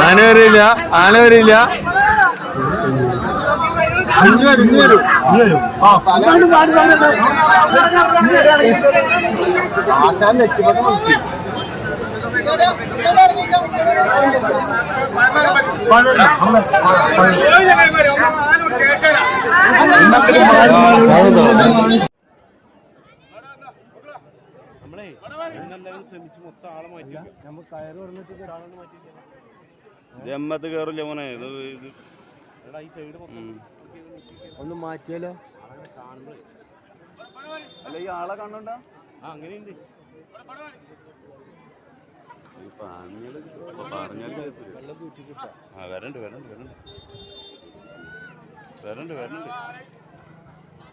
ആന വരില്ല ആന വരില്ല ആശാൻ രക്ഷപ്പെട്ടു നോക്കി ജമ്മത്ത് കയറില്ല മോനെ. ഇത് ഇത് ഉം. ഒന്ന് മാറ്റിയാലോ? അല്ല ഈ ആളെ കാണണ്ട ആ വരണ്ട് വരണ്ട്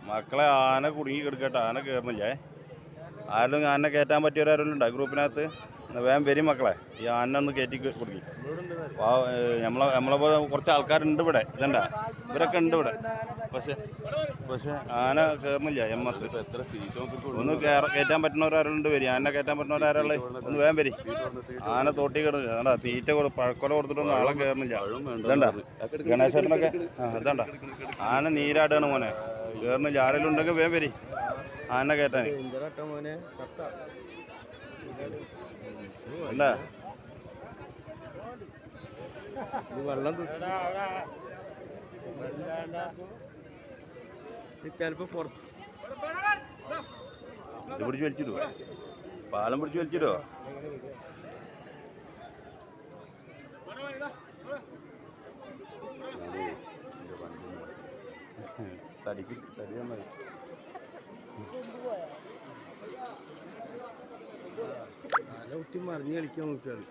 മക്കളെ ആന കുടുങ്ങി കിടക്കട്ടെ ആന കയറണില്ലേ ആരും ആന കയറ്റാൻ പറ്റിയവരാരെല്ലാം ഉണ്ടോ ഗ്രൂപ്പിനകത്ത്? വേഗം വരും മക്കളെ. ഈ ആന ഒന്ന് കയറ്റി കൊടുക്കി. നമ്മളെ നമ്മളെ പോലെ കുറച്ച് ആൾക്കാരുണ്ട് ഇവിടെ. ഇതണ്ട. ഇവരൊക്കെ ഉണ്ട് ഇവിടെ. പക്ഷെ പക്ഷെ ആന കയറുന്നില്ല എമ്മത്ത് ഒന്ന് കയറ കയറ്റാൻ പറ്റുന്നവരാരുണ്ട് വരും. ആന കയറ്റാൻ പറ്റുന്നവരാരുള്ള ഒന്ന് വേഗം വരി. ആന തോട്ടി കിടന്നു. അതാ തീറ്റ കൊടു പഴക്കൊല കൊടുത്തിട്ടൊന്നും ആളെ കയറുന്നില്ല ഇതണ്ട. ഗണേശനൊക്കെ ആ ഇതണ്ട. ആന നീരാടാണ് മോനെ. കയറുന്നില്ല ആരെങ്കിലും ഉണ്ടെങ്കിൽ വേഗം വരി. ആന കയറ്റാൻ മോനെ എന്താ വെള്ളം ചിലപ്പോ പുറത്ത് ഇത് പിടിച്ച് വലിച്ചിടുവോ? പാലം പിടിച്ച് വലിച്ചിടുവോ? തടിക്ക് തടി നന്നായി. കുത്തി മറിഞ്ഞ് കളിക്കാൻ നോക്കുകയാണ്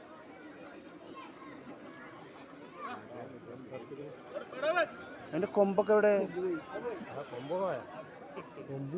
എന്റെ കൊമ്പൊക്കെ എവിടെ? കൊമ്പ്